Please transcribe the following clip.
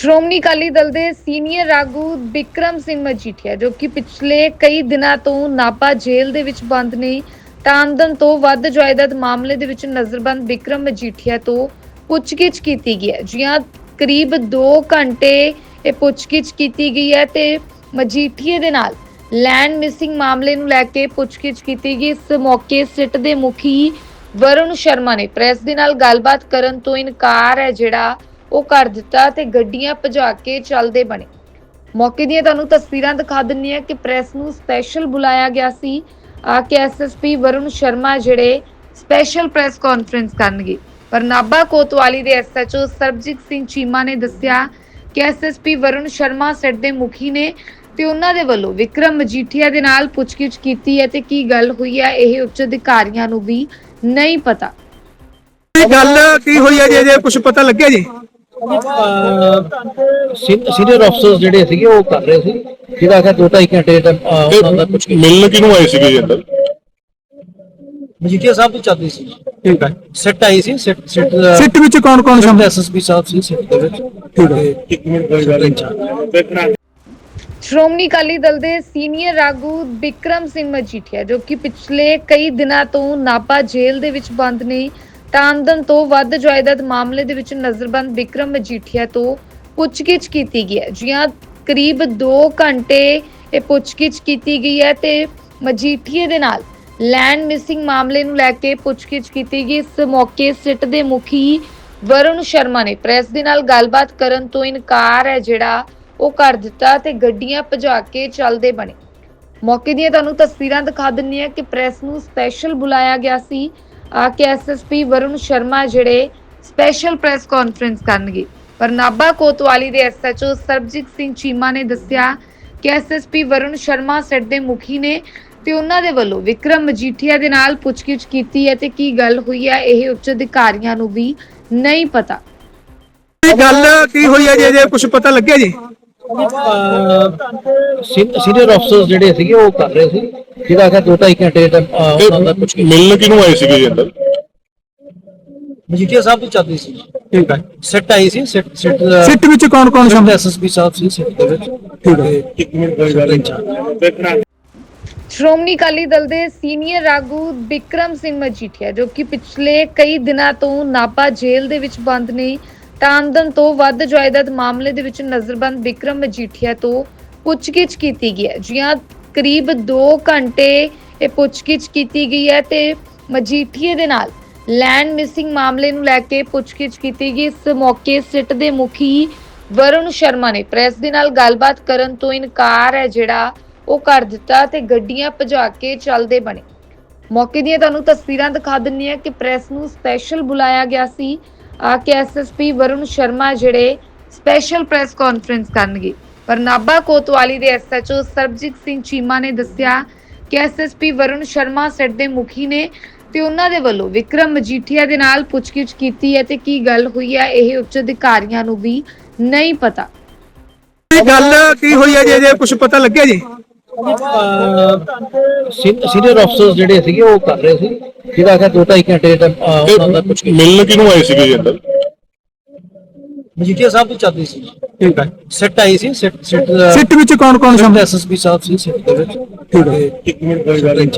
ਸ਼੍ਰੋਮਣੀ ਅਕਾਲੀ ਦਲ ਦੇ ਸੀਨੀਅਰ ਆਗੂ ਵਿਕਰਮ ਸਿੰਘ ਮਜੀਠੀਆ, ਜੋ ਕਿ ਪਿਛਲੇ ਕਈ ਦਿਨਾਂ ਤੋਂ ਨਾਪਾ ਜੇਲ੍ਹ ਦੇ ਵਿੱਚ ਬੰਦ ਨੇ, ਤਾਂ ਆਮਦਨ ਤੋਂ ਵੱਧ ਜਾਇਦਾਦ ਮਾਮਲੇ ਦੇ ਵਿੱਚ ਨਜ਼ਰਬੰਦ ਵਿਕਰਮ ਮਜੀਠੀਆ ਤੋਂ ਪੁੱਛਗਿੱਛ ਕੀਤੀ ਗਈ ਹੈ। ਜੀ ਹਾਂ ਕਰੀਬ 2 ਘੰਟੇ ਇਹ ਪੁੱਛਗਿੱਛ ਕੀਤੀ ਗਈ ਹੈ ਤੇ ਮਜੀਠੀਏ ਦੇ ਨਾਲ ਲੈਂਡ ਮਿਸਿੰਗ ਮਾਮਲੇ ਨੂੰ ਲੈ ਕੇ ਪੁੱਛਗਿੱਛ ਕੀਤੀ ਗਈ। ਇਸ ਮੌਕੇ ਸਿੱਟ ਦੇ ਮੁਖੀ ਵਰੁਣ ਸ਼ਰਮਾ ਨੇ ਪ੍ਰੈਸ ਦੇ ਨਾਲ ਗੱਲਬਾਤ ਕਰਨ ਤੋਂ ਇਨਕਾਰ ਹੈ, ਜਿਹੜਾ ਉਹ ਕਰ ਦਿੱਤਾ ਤੇ ਗੱਡੀਆਂ ਭਜਾ ਕੇ ਚੱਲਦੇ ਬਣੇ। ਮੌਕੇ ਦੀਆਂ ਤੁਹਾਨੂੰ ਤਸਵੀਰਾਂ ਦਿਖਾ ਦਿੰਨੀ ਆ ਕਿ ਪ੍ਰੈਸ ਨੂੰ ਸਪੈਸ਼ਲ ਬੁਲਾਇਆ ਗਿਆ ਸੀ। ਆ ਕਿ ਐਸਐਸਪੀ ਵਰੁਣ ਸ਼ਰਮਾ ਜਿਹੜੇ ਸਪੈਸ਼ਲ ਪ੍ਰੈਸ ਕਾਨਫਰੰਸ ਕਰਨਗੇ। ਪਰ ਨਾਭਾ ਕੋਤਵਾਲੀ ਦੇ ਐਸਐਚਓ ਸਰਬਜੀਤ ਸਿੰਘ ਚੀਮਾ ਨੇ ਦੱਸਿਆ ਕਿ ਐਸਐਸਪੀ ਵਰੁਣ ਸ਼ਰਮਾ ਸੈੱਟ ਦੇ ਮੁਖੀ ਨੇ ਤੇ ਉਹਨਾਂ ਦੇ ਵੱਲੋਂ ਵਿਕਰਮ ਮਜੀਠੀਆ ਦੇ ਨਾਲ ਪੁੱਛਗਿੱਛ ਕੀਤੀ ਹੈ ਤੇ ਕੀ ਗੱਲ ਹੋਈ ਹੈ ਇਹ ਉੱਚ ਅਧਿਕਾਰੀਆਂ ਨੂੰ ਵੀ ਨਹੀਂ ਪਤਾ। ਇਹ ਗੱਲ ਕੀ ਹੋਈ ਹੈ ਜੀ? ਜੇ ਕੁਝ ਪਤਾ ਲੱਗਿਆ ਜੀ? ਸੀਨੀਅਰ ਅਫਸਰਸ ਜਿਹੜੇ ਸੀਗੇ ਉਹ ਕਰ ਰਹੇ ਸੀ। ਜਿਹਦਾ ਕਿ ਦੋ ਢਾਈ ਘੰਟੇ ਦਾ ਅਹ, ਉਹਨਾਂ ਦਾ ਕੁਝ ਮਿਲਣ ਕਿਹਨੂੰ ਆਏ ਸੀਗੇ ਜੀ ਅੰਦਰ? ਮਜੀਠੀਆ ਸਾਹਿਬ ਦੀ ਚੱਲਦੀ ਸੀ। ਠੀਕ ਹੈ ਸਿੱਟ ਆਈ ਸੀ ਸਿੱਟ ਸਿੱਟ ਸਿੱਟ ਵਿੱਚ ਕੌਣ ਕੌਣ ਸ਼ਾਮਲ? ਐਸਐਸਪੀ ਸਾਹਿਬ ਸੀ ਸਿੱਟ ਦੇ ਵਿੱਚ। ਠੀਕ ਹੈ ਇੱਕ ਮਿੰਟ ਕੋਈ ਗੱਲ ਨਹੀਂ। ਸ਼੍ਰੋਮਣੀ ਅਕਾਲੀ ਦਲ ਦੇ ਸੀਨੀਅਰ ਆਗੂ ਵਿਕਰਮ ਸਿੰਘ ਮਜੀਠੀਆ ਜੋ ਕਿ ਪਿਛਲੇ ਕਈ ਦਿਨਾਂ ਤੋਂ ਨਾਪਾ ਜੇਲ੍ਹ ਦੇ ਵਿੱਚ ਬੰਦ ਨੇ ਤਾਂ ਆਮਦਨ ਤੋਂ ਵੱਧ ਜਾਇਦਾਦ ਮਾਮਲੇ ਦੇ ਵਿੱਚ ਨਜ਼ਰਬੰਦ ਵਿਕਰਮ ਮਜੀਠੀਆ ਤੋਂ ਪੁੱਛਗਿੱਛ ਕੀਤੀ ਗਈ ਹੈ। ਜੀ ਕਰੀਬ 2 ਘੰਟੇ ਇਹ ਪੁੱਛਗਿੱਛ ਕੀਤੀ ਗਈ ਹੈ ਤੇ ਮਜੀਠੀਏ ਦੇ ਨਾਲ ਲੈਂਡ ਮਿਸਿੰਗ ਮਾਮਲੇ ਨੂੰ ਲੈ ਕੇ ਪੁੱਛਗਿੱਛ ਕੀਤੀ ਗਈ। ਇਸ ਮੌਕੇ ਸਿੱਟ ਦੇ ਮੁਖੀ ਵਰੁਣ ਸ਼ਰਮਾ ਨੇ ਪ੍ਰੈਸ ਦੇ ਨਾਲ ਗੱਲਬਾਤ ਕਰਨ ਤੋਂ ਇਨਕਾਰ ਹੈ ਜਿਹੜਾ ਉਹ ਕਰ ਦਿੱਤਾ ਤੇ ਗੱਡੀਆਂ ਭਜਾ ਕੇ ਚੱਲਦੇ ਬਣੇ। ਮੌਕੇ ਦੀਆਂ ਤੁਹਾਨੂੰ ਤਸਵੀਰਾਂ ਦਿਖਾ ਦਿੰਨੀ ਆ ਕਿ ਪ੍ਰੈਸ ਨੂੰ ਸਪੈਸ਼ਲ ਬੁਲਾਇਆ ਗਿਆ ਸੀ। ਕਿ ਐਸਐਸਪੀ ਵਰੁਣ ਸ਼ਰਮਾ ਜਿਹੜੇ ਸਪੈਸ਼ਲ ਪ੍ਰੈਸ ਕਾਨਫਰੰਸ ਕਰਨਗੇ। ਪਰ ਨਾਭਾ ਕੋਤਵਾਲੀ ਦੇ ਐਸਐਚਓ ਸਰਬਜੀਤ ਸਿੰਘ ਚੀਮਾ ਨੇ ਦੱਸਿਆ ਕਿ ਐਸਐਸਪੀ ਵਰੁਣ ਸ਼ਰਮਾ ਸੈੱਟ ਦੇ ਮੁਖੀ ਨੇ ਤੇ ਉਹਨਾਂ ਦੇ ਵੱਲੋਂ ਵਿਕਰਮ ਮਜੀਠੀਆ ਦੇ ਨਾਲ ਪੁੱਛਗਿੱਛ ਕੀਤੀ ਹੈ ਤੇ ਕੀ ਗੱਲ ਹੋਈ ਹੈ ਇਹ ਉੱਚ ਅਧਿਕਾਰੀਆਂ ਨੂੰ ਵੀ ਨਹੀਂ ਪਤਾ। ਇਹ ਗੱਲ ਕੀ ਹੋਈ ਹੈ ਜੀ ਜੇ ਕੁਝ ਪਤਾ ਲੱਗਿਆ ਜੀ? ਸੀਨੀਅਰ ਅਫਸਰਸ ਜਿਹੜੇ ਸੀਗੇ ਉਹ ਕਰ ਰਹੇ ਸੀ। ਜਿਹਦਾ ਕਿ ਦੋ ਢਾਈ ਘੰਟੇ ਦਾ ਅਹ, ਉਹਨਾਂ ਦਾ ਕੁਝ ਮਿਲਣ ਕਿਹਨੂੰ ਆਏ ਸੀਗੇ ਜੀ ਅੰਦਰ? ਮਜੀਠੀਆ ਸਾਹਿਬ ਦੀ ਚੱਲਦੀ ਸੀ। ਠੀਕ ਹੈ। ਸਿੱਟ ਆਈ ਸੀ ਸਿੱਟ ਸਿੱਟ ਸਿੱਟ ਵਿੱਚ ਕੌਣ ਕੌਣ ਸ਼ਾਮਲ ਐਸਐਸਪੀ ਸਾਹਿਬ ਸੀ ਸਿੱਟ ਦੇ ਵਿੱਚ। ਠੀਕ ਹੈ। ਇੱਕ ਮਿੰਟ ਕੋਈ ਗੱਲ ਨਹੀਂ। ਸ਼੍ਰੋਮਣੀ ਅਕਾਲੀ ਦਲ ਦੇ ਸੀਨੀਅਰ ਆਗੂ ਵਿਕਰਮ ਸਿੰਘ ਮਜੀਠੀਆ ਜੋ ਕਿ ਪਿਛਲੇ ਕਈ ਦਿਨਾਂ ਤੋਂ ਨਾਪਾ ਜੇਲ੍ਹ ਦੇ ਵਿੱਚ ਬੰਦ ਨੇ ਤਾਂ ਆਮਦਨ ਤੋਂ ਵੱਧ ਜਾਇਦਾਦ ਮਾਮਲੇ ਦੇ ਵਿੱਚ ਨਜ਼ਰਬੰਦ ਵਿਕਰਮ ਮਜੀਠੀਆ ਤੋਂ ਪੁੱਛਗਿੱਛ ਕੀਤੀ ਗਈ ਹੈ। ਜੀ ਹਾਂ ਕਰੀਬ 2 ਘੰਟੇ ਇਹ ਪੁੱਛਗਿੱਛ ਕੀਤੀ ਗਈ ਹੈ ਤੇ ਮਜੀਠੀਏ ਦੇ ਨਾਲ ਲੈਂਡ ਮਿਸਿੰਗ ਮਾਮਲੇ ਨੂੰ ਲੈ ਕੇ ਪੁੱਛਗਿੱਛ ਕੀਤੀ ਗਈ। ਇਸ ਮੌਕੇ ਸਿੱਟ ਦੇ ਮੁਖੀ ਵਰੁਣ ਸ਼ਰਮਾ ਨੇ ਪ੍ਰੈਸ ਦੇ ਨਾਲ ਗੱਲਬਾਤ ਕਰਨ ਤੋਂ ਇਨਕਾਰ ਹੈ ਜਿਹੜਾ ਉਹ ਕਰ ਦਿੱਤਾ ਤੇ ਗੱਡੀਆਂ ਭਜਾ ਕੇ ਚੱਲਦੇ ਬਣੇ। ਮੌਕੇ ਦੀਆਂ ਤੁਹਾਨੂੰ ਤਸਵੀਰਾਂ ਦਿਖਾ ਦਿੰਨੀ ਆ ਕਿ ਪ੍ਰੈਸ ਨੂੰ ਸਪੈਸ਼ਲ ਬੁਲਾਇਆ ਗਿਆ ਸੀ। ਆ ਕਿ ਐਸਐਸਪੀ ਵਰੁਣ ਸ਼ਰਮਾ ਜਿਹੜੇ ਸਪੈਸ਼ਲ ਪ੍ਰੈਸ ਕਾਨਫਰੰਸ ਕਰਨਗੇ। ਪਰ ਨਾਭਾ ਕੋਤਵਾਲੀ ਦੇ ਐਸਐਚਓ ਸਰਬਜੀਤ ਸਿੰਘ ਚੀਮਾ ਨੇ ਦੱਸਿਆ ਕਿ ਐਸਐਸਪੀ ਵਰੁਣ ਸ਼ਰਮਾ ਸੈੱਟ ਦੇ ਮੁਖੀ ਨੇ ਤੇ ਉਹਨਾਂ ਦੇ ਵੱਲੋਂ ਵਿਕਰਮ ਮਜੀਠੀਆ ਦੇ ਨਾਲ ਪੁੱਛਗਿੱਛ ਕੀਤੀ ਹੈ ਤੇ ਕੀ ਗੱਲ ਹੋਈ ਹੈ ਇਹ ਉੱਚ ਅਧਿਕਾਰੀਆਂ ਨੂੰ ਵੀ ਨਹੀਂ ਪਤਾ। ਇਹ ਗੱਲ ਕੀ ਹੋਈ ਹੈ ਜੀ ਜੇ ਕੁਝ ਪਤਾ ਲੱਗਿਆ ਜੀ? ਸੀਨੀਅਰ ਅਫਸਰਸ ਜਿਹੜੇ ਸੀਗੇ ਉਹ ਕਰ ਰਹੇ ਸੀ। ਜਿਹਦਾ ਕਿ ਦੋ ਢਾਈ ਘੰਟੇ ਦਾ ਅਹ, ਉਹਨਾਂ ਦਾ ਕੁਝ ਮਿਲਣ ਕਿਹਨੂੰ ਆਏ ਸੀਗੇ ਜੀ ਅੰਦਰ? ਮਜੀਠੀਆ ਸਾਹਿਬ ਦੀ ਚੱਲਦੀ ਸੀ। ਠੀਕ ਹੈ। ਸਿੱਟ ਆਈ ਸੀ ਸਿੱਟ ਸਿੱਟ ਸਿੱਟ ਵਿੱਚ ਕੌਣ ਕੌਣ ਸ਼ਾਮਲ? ਐਸਐਸਪੀ ਸਾਹਿਬ ਸੀ ਸਿੱਟ ਦੇ ਵਿੱਚ। ਠੀਕ ਹੈ। ਇੱਕ ਮਿੰਟ ਕੋਈ ਗੱਲ ਨਹੀਂ।